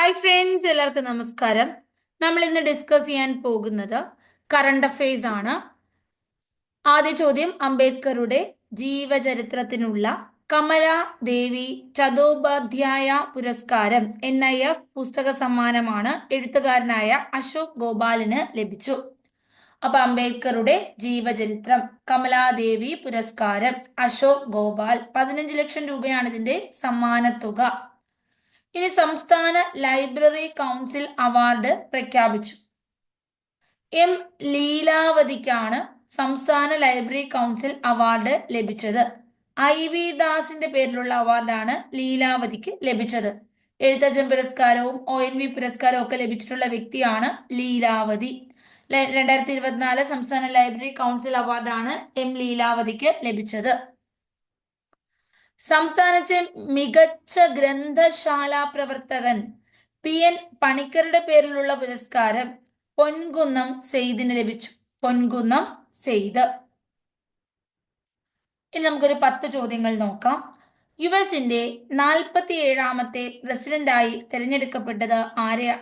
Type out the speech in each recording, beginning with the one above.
Hi friends എല്ലാവർക്കും നമസ്കാരം. നമ്മൾ ഇന്ന് ഡിസ്കസ് ചെയ്യാൻ പോകുന്നത് കറണ്ട് അഫയേഴ്സ് ആണ്. ആദ്യ ചോദ്യം അംബേദ്കറുടെ ജീവചരിത്രത്തിനുള്ള കമല ദേവി ചതോപാധ്യായ പുരസ്കാരം എൻ ഐ എഫ് പുസ്തക സമ്മാനമാണ് എഴുത്തുകാരനായ അശോക് ഗോപാലിന് ലഭിച്ചു. അപ്പൊ അംബേദ്കറുടെ ജീവചരിത്രം കമലാദേവി പുരസ്കാരം അശോക് ഗോപാൽ. പതിനഞ്ച് ലക്ഷം രൂപയാണ് ഇതിന്റെ സമ്മാനത്തുക. ഇനി സംസ്ഥാന ലൈബ്രറി കൗൺസിൽ അവാർഡ് പ്രഖ്യാപിച്ചു. എം ലീലാവതിക്കാണ് സംസ്ഥാന ലൈബ്രറി കൗൺസിൽ അവാർഡ് ലഭിച്ചത്. ഐ വി ദാസിന്റെ പേരിലുള്ള അവാർഡാണ് ലീലാവതിക്ക് ലഭിച്ചത്. എഴുത്തച്ഛൻ പുരസ്കാരവും ഒ എൻ വി പുരസ്കാരവും ഒക്കെ ലഭിച്ചിട്ടുള്ള വ്യക്തിയാണ് ലീലാവതി. രണ്ടായിരത്തി ഇരുപത്തിനാല് സംസ്ഥാന ലൈബ്രറി കൗൺസിൽ അവാർഡാണ് എം ലീലാവതിക്ക് ലഭിച്ചത്. സംസ്ഥാനത്തെ മികച്ച ഗ്രന്ഥശാല പ്രവർത്തകൻ പി എൻ പണിക്കരുടെ പേരിലുള്ള പുരസ്കാരം പൊൻകുന്നം സെയ്ദിന് ലഭിച്ചു. പൊൻകുന്നം സെയ്ദ്. ഇനി നമുക്കൊരു പത്ത് ചോദ്യങ്ങൾ നോക്കാം. യു എസിന്റെ നാൽപ്പത്തി ഏഴാമത്തെ പ്രസിഡന്റായി തിരഞ്ഞെടുക്കപ്പെട്ടത് ആരെയാ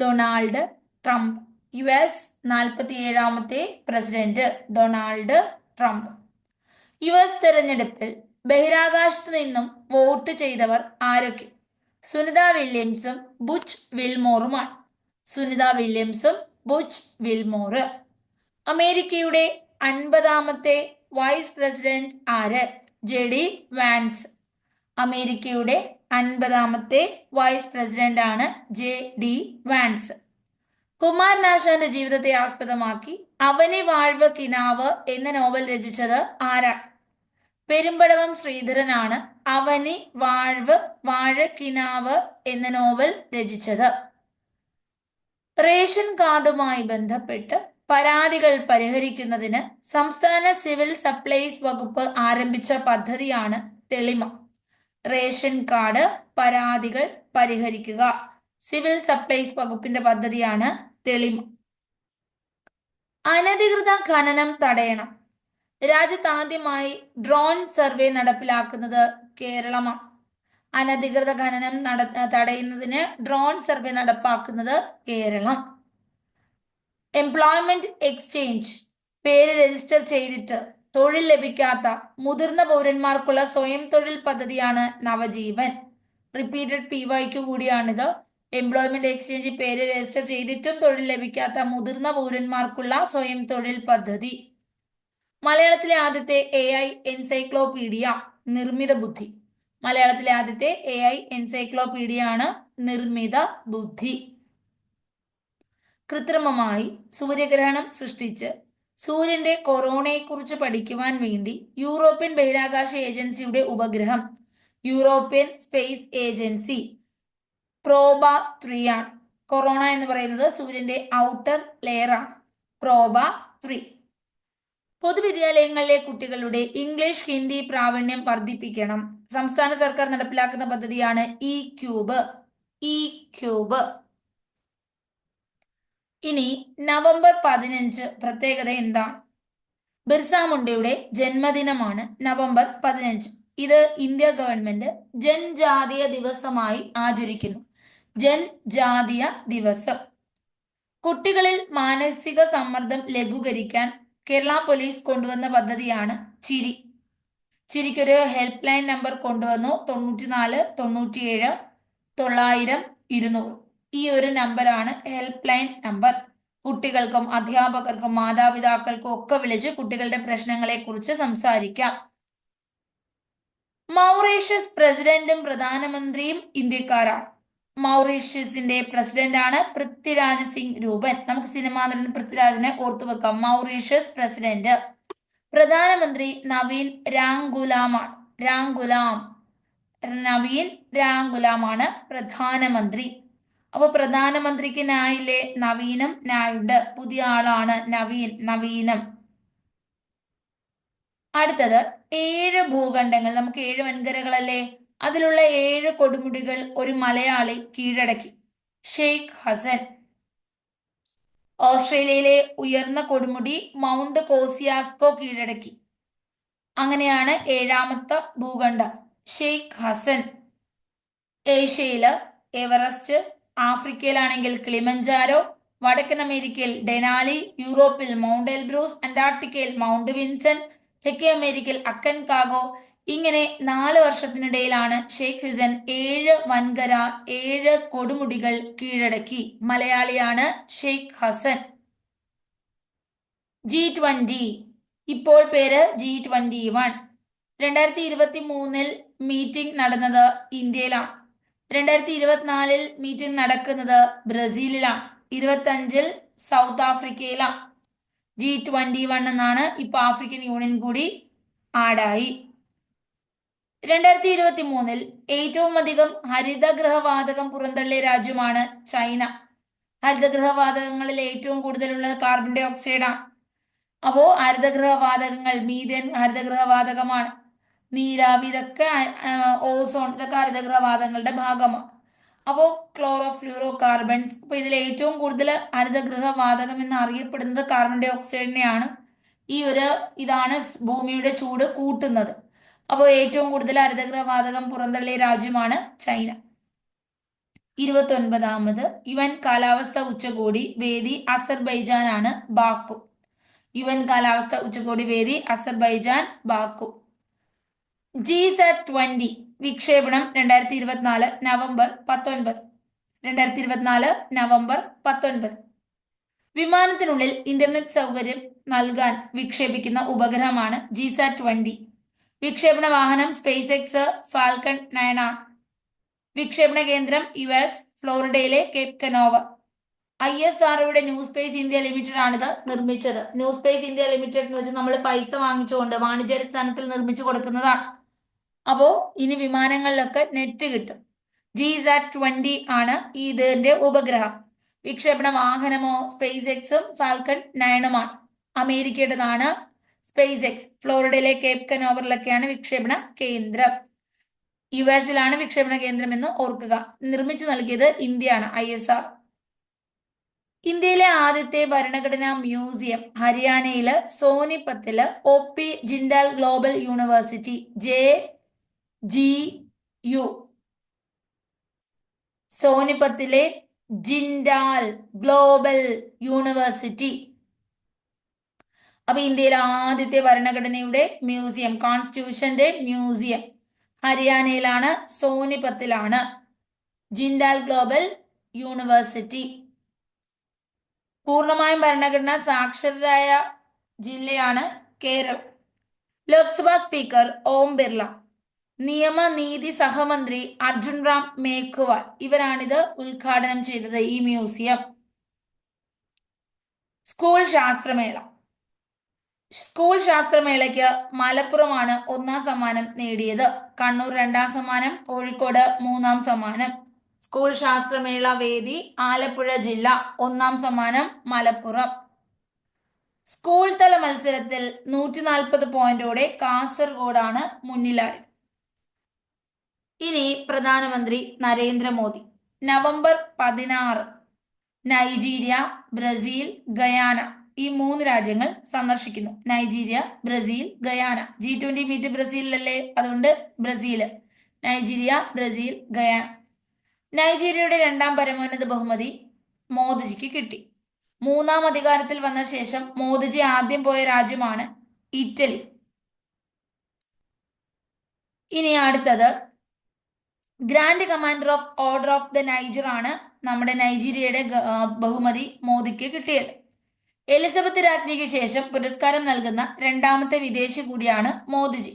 ഡൊണാൾഡ് ട്രംപ്. യു എസ് നാൽപ്പത്തി ഏഴാമത്തെ president Donald Trump. U S തെരഞ്ഞെടുപ്പിൽ ബഹിരാകാശത്ത് നിന്നും വോട്ട് ചെയ്തവർ ആരൊക്കെ? സുനിത വില്യംസും ബുച്ച് വിൽമോറുമാണ്. സുനിത വില്യംസും ബുച്ച് വിൽമോറ്. അമേരിക്കയുടെ അൻപതാമത്തെ വൈസ് പ്രസിഡന്റ് ആര്? JD Vance. അമേരിക്കയുടെ അൻപതാമത്തെ വൈസ് പ്രസിഡന്റ് ആണ് ജെ ഡി വാൻസ്. കുമാർ നാശാന്റെ ജീവിതത്തെ ആസ്പദമാക്കി അവനെ വാഴ്വ കിനാവ് എന്ന നോവൽ രചിച്ചത് ആരാണ്? പെരുമ്പടവം ശ്രീധരനാണ് അവനി വാഴ്വ് വാഴക്കിനാവ് എന്ന നോവൽ രചിച്ചത്. റേഷൻ കാർഡുമായി ബന്ധപ്പെട്ട് പരാതികൾ പരിഹരിക്കുന്നതിന് സംസ്ഥാന സിവിൽ സപ്ലൈസ് വകുപ്പ് ആരംഭിച്ച പദ്ധതിയാണ് തെളിമ. റേഷൻ കാർഡ് പരാതികൾ പരിഹരിക്കുക. സിവിൽ സപ്ലൈസ് വകുപ്പിന്റെ പദ്ധതിയാണ് തെളിമ. അനധികൃത ഖനനം തടയണം. രാജ്യത്ത് ആദ്യമായി ഡ്രോൺ സർവേ നടപ്പിലാക്കുന്നത് കേരളമാണ് അനധികൃത ഖനനം നട തടയുന്നതിന് ഡ്രോൺ സർവേ നടപ്പാക്കുന്നത് കേരളം. എംപ്ലോയ്മെന്റ് എക്സ്ചേഞ്ച് പേര് രജിസ്റ്റർ ചെയ്തിട്ട് തൊഴിൽ ലഭിക്കാത്ത മുതിർന്ന പൗരന്മാർക്കുള്ള സ്വയം തൊഴിൽ പദ്ധതിയാണ് നവജീവൻ. റിപ്പീറ്റഡ് പി വൈക്ക് കൂടിയാണിത്. എംപ്ലോയ്മെന്റ് എക്സ്ചേഞ്ച് പേര് രജിസ്റ്റർ ചെയ്തിട്ടും തൊഴിൽ ലഭിക്കാത്ത മുതിർന്ന പൗരന്മാർക്കുള്ള സ്വയം തൊഴിൽ പദ്ധതി. മലയാളത്തിലെ ആദ്യത്തെ എ ഐ എൻസൈക്ലോപീഡിയ നിർമ്മിത ബുദ്ധി. മലയാളത്തിലെ ആദ്യത്തെ എ ഐ എൻസൈക്ലോപീഡിയ ആണ് നിർമ്മിത ബുദ്ധി. കൃത്രിമമായി സൂര്യഗ്രഹണം സൃഷ്ടിച്ച് സൂര്യന്റെ കൊറോണയെക്കുറിച്ച് പഠിക്കുവാൻ വേണ്ടി യൂറോപ്യൻ ബഹിരാകാശ ഏജൻസിയുടെ ഉപഗ്രഹം. European space agency Proba three ആണ്. കൊറോണ എന്ന് പറയുന്നത് സൂര്യന്റെ ഔട്ടർ ലെയർ ആണ്. Proba three. പൊതുവിദ്യാലയങ്ങളിലെ കുട്ടികളുടെ ഇംഗ്ലീഷ് ഹിന്ദി പ്രാവീണ്യം വർദ്ധിപ്പിക്കണം. സംസ്ഥാന സർക്കാർ നടപ്പിലാക്കുന്ന പദ്ധതിയാണ് ഇ ക്യൂബ് ഇ ക്യൂബ് ഇനി നവംബർ പതിനഞ്ച് പ്രത്യേകത എന്താണ് ബിർസ മുണ്ടയുടെ ജന്മദിനമാണ് നവംബർ പതിനഞ്ച്. ഇത് ഇന്ത്യ ഗവൺമെന്റ് ജൻജാതീയ ദിവസമായി ആചരിക്കുന്നു. ജൻജാതീയ ദിവസം. കുട്ടികളിൽ മാനസിക സമ്മർദ്ദം ലഘൂകരിക്കാൻ കേരള പോലീസ് കൊണ്ടുവന്ന പദ്ധതിയാണ് ചിരി. ചിരിക്കൊരു ഹെൽപ്പ് ലൈൻ നമ്പർ കൊണ്ടുവന്നു. തൊണ്ണൂറ്റിനാല് തൊണ്ണൂറ്റിയേഴ് തൊള്ളായിരം ഇരുന്നൂറ്. ഈ ഒരു നമ്പറാണ് ഹെൽപ്പ് ലൈൻ നമ്പർ കുട്ടികൾക്കും അധ്യാപകർക്കും മാതാപിതാക്കൾക്കും ഒക്കെ വിളിച്ച് കുട്ടികളുടെ പ്രശ്നങ്ങളെ കുറിച്ച് സംസാരിക്കാം. മൗറീഷ്യസ് പ്രസിഡന്റും പ്രധാനമന്ത്രിയും ഇന്ത്യക്കാരാണ്. മൗറീഷ്യസിന്റെ പ്രസിഡന്റാണ് പൃഥ്വിരാജ് സിംഗ് രൂപൻ. നമുക്ക് സിനിമാ നടൻ പൃഥ്വിരാജിനെ ഓർത്തു വെക്കാം. Mauritius president. പ്രധാനമന്ത്രി നവീൻ രാംഗുലാമാണ്. രാംഗുലാം നവീൻ രാംഗുലാമാണ് പ്രധാനമന്ത്രി. അപ്പൊ പ്രധാനമന്ത്രിക്ക് നായിലെ നവീനം നായുണ്ട്. പുതിയ ആളാണ് നവീൻ നവീനം. അടുത്തത് ഏഴ് ഭൂഖണ്ഡങ്ങൾ. നമുക്ക് ഏഴ് വൻകരകളല്ലേ? അതിലുള്ള ഏഴ് കൊടുമുടികൾ ഒരു മലയാളി കീഴടക്കി. ഷെയ്ഖ് ഹസൻ. ഓസ്ട്രേലിയയിലെ ഉയർന്ന കൊടുമുടി മൗണ്ട് കോസിയാസ്കോ കീഴടക്കി. അങ്ങനെയാണ് ഏഴാമത്തെ ഭൂഖണ്ഡം. ഷെയ്ഖ് ഹസൻ. ഏഷ്യയിൽ എവറസ്റ്റ് ആഫ്രിക്കയിലാണെങ്കിൽ ക്ലിമഞ്ചാരോ വടക്കൻ അമേരിക്കയിൽ ഡെനാലി യൂറോപ്പിൽ മൗണ്ട് എൽബ്രൂസ് അന്റാർട്ടിക്കയിൽ മൗണ്ട് വിൻസൻ തെക്കേ അമേരിക്കയിൽ അക്കൻ കാഗോ ഇങ്ങനെ നാല് വർഷത്തിനിടയിലാണ് ഷെയ്ഖ് ഹസൻ ഏഴ് വൻകര ഏഴ് കൊടുമുടികൾ കീഴടക്കി. മലയാളിയാണ് ഷെയ്ഖ് ഹസൻ. ജി ട്വന്റി ഇപ്പോൾ പേര് ജി ട്വന്റി വൺ. രണ്ടായിരത്തി ഇരുപത്തി മൂന്നിൽ മീറ്റിംഗ് നടന്നത് ഇന്ത്യയിലാണ്. രണ്ടായിരത്തി ഇരുപത്തിനാലിൽ മീറ്റിംഗ് നടക്കുന്നത് ബ്രസീലിലാണ്. ഇരുപത്തി അഞ്ചിൽ സൗത്ത് ആഫ്രിക്കയിലാണ്. ജി ട്വന്റി വൺ എന്നാണ് ഇപ്പൊ ആഫ്രിക്കൻ യൂണിയൻ കൂടി ആഡായി. രണ്ടായിരത്തി ഇരുപത്തി മൂന്നിൽ ഏറ്റവും അധികം ഹരിതഗൃഹവാതകം പുറന്തള്ളിയ രാജ്യമാണ് ചൈന. ഹരിതഗൃഹവാതകങ്ങളിൽ ഏറ്റവും കൂടുതലുള്ളത് കാർബൺ ഡൈ ഓക്സൈഡാണ് അപ്പോ ഹരിതഗൃഹവാതകങ്ങൾ മീഥേൻ ഹരിതഗൃഹവാതകമാണ്. നീരാവി ഇതൊക്കെ ഓസോൺ ഇതൊക്കെ ഹരിതഗൃഹവാതകങ്ങളുടെ ഭാഗമാണ്. അപ്പോൾ ക്ലോറോ ഫ്ലൂറോ കാർബൺസ് അപ്പോൾ ഇതിൽ ഏറ്റവും കൂടുതൽ ഹരിതഗൃഹവാതകം എന്ന് അറിയപ്പെടുന്നത് കാർബൺ ഡൈ ഓക്സൈഡിനെയാണ് ഈ ഒരു ഇതാണ് ഭൂമിയുടെ ചൂട് കൂട്ടുന്നത്. അപ്പോൾ ഏറ്റവും കൂടുതൽ ഹരിതഗൃഹവാതകം പുറന്തള്ളിയ രാജ്യമാണ് ചൈന. ഇരുപത്തി ഒൻപതാമത് യുവൻ കാലാവസ്ഥ ഉച്ചകോടി വേദി അസർബൈജാനാണ് ബാക്കു. യുവൻ കാലാവസ്ഥ ഉച്ചകോടി വേദി Azerbaijan Baku. G sat twenty വിക്ഷേപണം രണ്ടായിരത്തി ഇരുപത്തിനാല് നവംബർ പത്തൊൻപത്. രണ്ടായിരത്തി ഇരുപത്തിനാല് നവംബർ പത്തൊൻപത്. വിമാനത്തിനുള്ളിൽ ഇന്റർനെറ്റ് സൗകര്യം നൽകാൻ വിക്ഷേപിക്കുന്ന ഉപഗ്രഹമാണ് ജിസാറ്റ് ട്വന്റി. വിക്ഷേപണ വാഹനം സ്പേസ് എക്സ് ഫാൽക്കൺ നയണ വിക്ഷേപണ കേന്ദ്രം യു എസ് ഫ്ലോറിഡയിലെ കേപ് കനോവ. ഐ എസ് ആർഒയുടെ ന്യൂ സ്പേസ് ഇന്ത്യ ലിമിറ്റഡ് ആണിത് നിർമ്മിച്ചത്. ന്യൂ സ്പേസ് ഇന്ത്യ ലിമിറ്റഡ് എന്ന് വെച്ചാൽ നമ്മൾ പൈസ വാങ്ങിച്ചുകൊണ്ട് വാണിജ്യാടിസ്ഥാനത്തിൽ നിർമ്മിച്ചു കൊടുക്കുന്നതാണ്. അപ്പോ ഇനി വിമാനങ്ങളിലൊക്കെ നെറ്റ് കിട്ടും. ജി സാറ്റ് ട്വന്റി ആണ് ഇതിന്റെ ഉപഗ്രഹം. വിക്ഷേപണ വാഹനമോ സ്പേസ് എക്സും ഫാൽക്കൺ നയനുമാണ് അമേരിക്കയുടേതാണ് സ്പേസ് എക്സ് ഫ്ലോറിഡയിലെ കേപ്പ് കനോവറിലൊക്കെയാണ് വിക്ഷേപണ കേന്ദ്രം. യു എസിലാണ് വിക്ഷേപണ കേന്ദ്രം എന്ന് ഓർക്കുക. നിർമ്മിച്ചു നൽകിയത് ഇന്ത്യയാണ് ഐ എസ് ആർ. ഇന്ത്യയിലെ ആദ്യത്തെ ഭരണഘടനാ മ്യൂസിയം ഹരിയാനയിൽ സോനിപത്തിൽ O P Jindal global university J G U. സോനിപത്തിലെ Jindal global university. അപ്പൊ ഇന്ത്യയിലെ ആദ്യത്തെ ഭരണഘടനയുടെ മ്യൂസിയം കോൺസ്റ്റിറ്റ്യൂഷന്റെ മ്യൂസിയം ഹരിയാനയിലാണ് സോനിപത്തിലാണ്. ജിൻഡാൽ ഗ്ലോബൽ യൂണിവേഴ്സിറ്റി. പൂർണമായും ഭരണഘടന സാക്ഷരരായ ജില്ലയാണ് കേരളം. ലോക്സഭാ സ്പീക്കർ ഓം ബിർള നിയമ നീതി സഹമന്ത്രി അർജുൻ റാം മേഘ്വാൾ ഇവരാണിത് ഉദ്ഘാടനം ചെയ്തത് ഈ മ്യൂസിയം. സ്കൂൾ ശാസ്ത്രമേള. സ്കൂൾ ശാസ്ത്രമേളയ്ക്ക് മലപ്പുറമാണ് ഒന്നാം സമ്മാനം നേടിയത്. കണ്ണൂർ രണ്ടാം സമ്മാനം കോഴിക്കോട് മൂന്നാം സമ്മാനം. സ്കൂൾ ശാസ്ത്രമേള വേദി ആലപ്പുഴ ജില്ല ഒന്നാം സമ്മാനം മലപ്പുറം. സ്കൂൾ തല മത്സരത്തിൽ നൂറ്റി നാൽപ്പത് പോയിന്റോടെ കാസർഗോഡാണ് മുന്നിലായത്. ഇനി പ്രധാനമന്ത്രി നരേന്ദ്രമോദി. നവംബർ പതിനാറ് നൈജീരിയ ബ്രസീൽ ഗയാന. ഈ മൂന്ന് രാജ്യങ്ങൾ സന്ദർശിക്കുന്നു. Nigeria Brazil Guyana. G twenty meet ബ്രസീലിലല്ലേ? അതുകൊണ്ട് ബ്രസീൽ നൈജീരിയ ബ്രസീൽ ഗയാന. നൈജീരിയയുടെ രണ്ടാം പരമോന്നത ബഹുമതി മോദിജിക്ക് കിട്ടി. മൂന്നാം അധികാരത്തിൽ വന്ന ശേഷം മോദിജി ആദ്യം പോയ രാജ്യമാണ് ഇറ്റലി. ഇനി അടുത്തത്. Grand commander of order of the Niger ആണ് നമ്മുടെ നൈജീരിയയുടെ ബഹുമതി മോദിക്ക് കിട്ടിയത്. എലിസബത്ത് രാജ്ഞിക്ക് ശേഷം പുരസ്കാരം നൽകുന്ന രണ്ടാമത്തെ വിദേശി കൂടിയാണ് മോദിജി.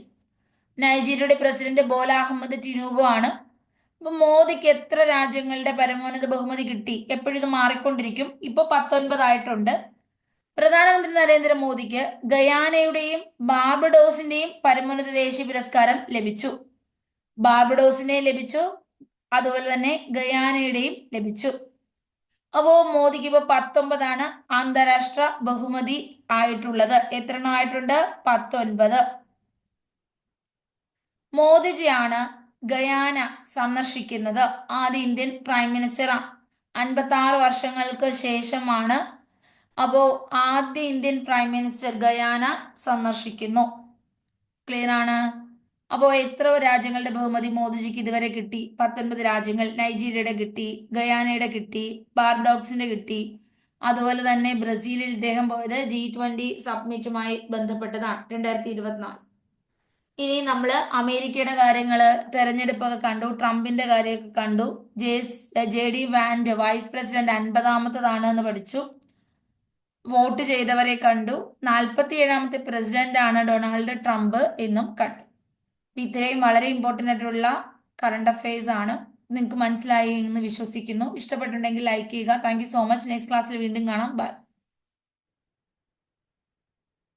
നൈജീരിയയുടെ പ്രസിഡന്റ് ബോല അഹമ്മദ് ടിനൂബു ആണ്. ഇപ്പൊ മോദിക്ക് എത്ര രാജ്യങ്ങളുടെ പരമോന്നത ബഹുമതി കിട്ടി എപ്പോഴും ഇത് മാറിക്കൊണ്ടിരിക്കും. ഇപ്പൊ പത്തൊൻപതായിട്ടുണ്ട് പ്രധാനമന്ത്രി നരേന്ദ്രമോദിക്ക് ഗയാനയുടെയും ബാർബഡോസിന്റെയും പരമോന്നത ദേശീയ പുരസ്കാരം ലഭിച്ചു. ബാർബഡോസിനെ ലഭിച്ചു അതുപോലെ തന്നെ ഗയാനയുടെയും ലഭിച്ചു. അപ്പോ മോദിക്ക് ഇപ്പൊ പത്തൊമ്പതാണ് അന്താരാഷ്ട്ര ബഹുമതി ആയിട്ടുള്ളത്. എത്ര എണ്ണം ആയിട്ടുണ്ട്? പത്തൊൻപത്. മോദിജിയാണ് ഗയാന സന്ദർശിക്കുന്നത്. ആദ്യ ഇന്ത്യൻ പ്രൈം മിനിസ്റ്റർ അൻപത്തി ആറ് വർഷങ്ങൾക്ക് ശേഷമാണ് അപ്പോ ആദ്യ ഇന്ത്യൻ പ്രൈം മിനിസ്റ്റർ ഗയാന സന്ദർശിക്കുന്നു. ക്ലിയർ ആണ് അപ്പോൾ എത്ര രാജ്യങ്ങളുടെ ബഹുമതി മോദിജിക്ക് ഇതുവരെ കിട്ടി. പത്തൊൻപത് രാജ്യങ്ങൾ നൈജീരിയയുടെ കിട്ടി ഗയാനയുടെ കിട്ടി ബാർഡോക്സിന്റെ കിട്ടി. അതുപോലെ തന്നെ ബ്രസീലിൽ ഇദ്ദേഹം പോയത് ജി ട്വന്റി സബ്മിറ്റുമായി ബന്ധപ്പെട്ടതാണ് രണ്ടായിരത്തി ഇരുപത്തിനാല് ഇനി നമ്മൾ അമേരിക്കയുടെ കാര്യങ്ങൾ തെരഞ്ഞെടുപ്പൊക്കെ കണ്ടു ട്രംപിന്റെ കാര്യമൊക്കെ കണ്ടു. J J D Vance vice president അൻപതാമത്തതാണ് എന്ന് പഠിച്ചു. വോട്ട് ചെയ്തവരെ കണ്ടു. നാൽപ്പത്തി ഏഴാമത്തെ പ്രസിഡന്റ് ആണ് ഡൊണാൾഡ് ട്രംപ് എന്നും കണ്ടു. ഇത്രയും വളരെ ഇമ്പോർട്ടന്റ് ആയിട്ടുള്ള കറണ്ട് അഫയേഴ്സ് ആണ് നിങ്ങൾക്ക് മനസ്സിലായി എന്ന് വിശ്വസിക്കുന്നു. ഇഷ്ടപ്പെട്ടുണ്ടെങ്കിൽ ലൈക്ക് ചെയ്യുക. താങ്ക് സോ മച്ച് നെക്സ്റ്റ് ക്ലാസ്സിൽ വീണ്ടും കാണാം. ബൈ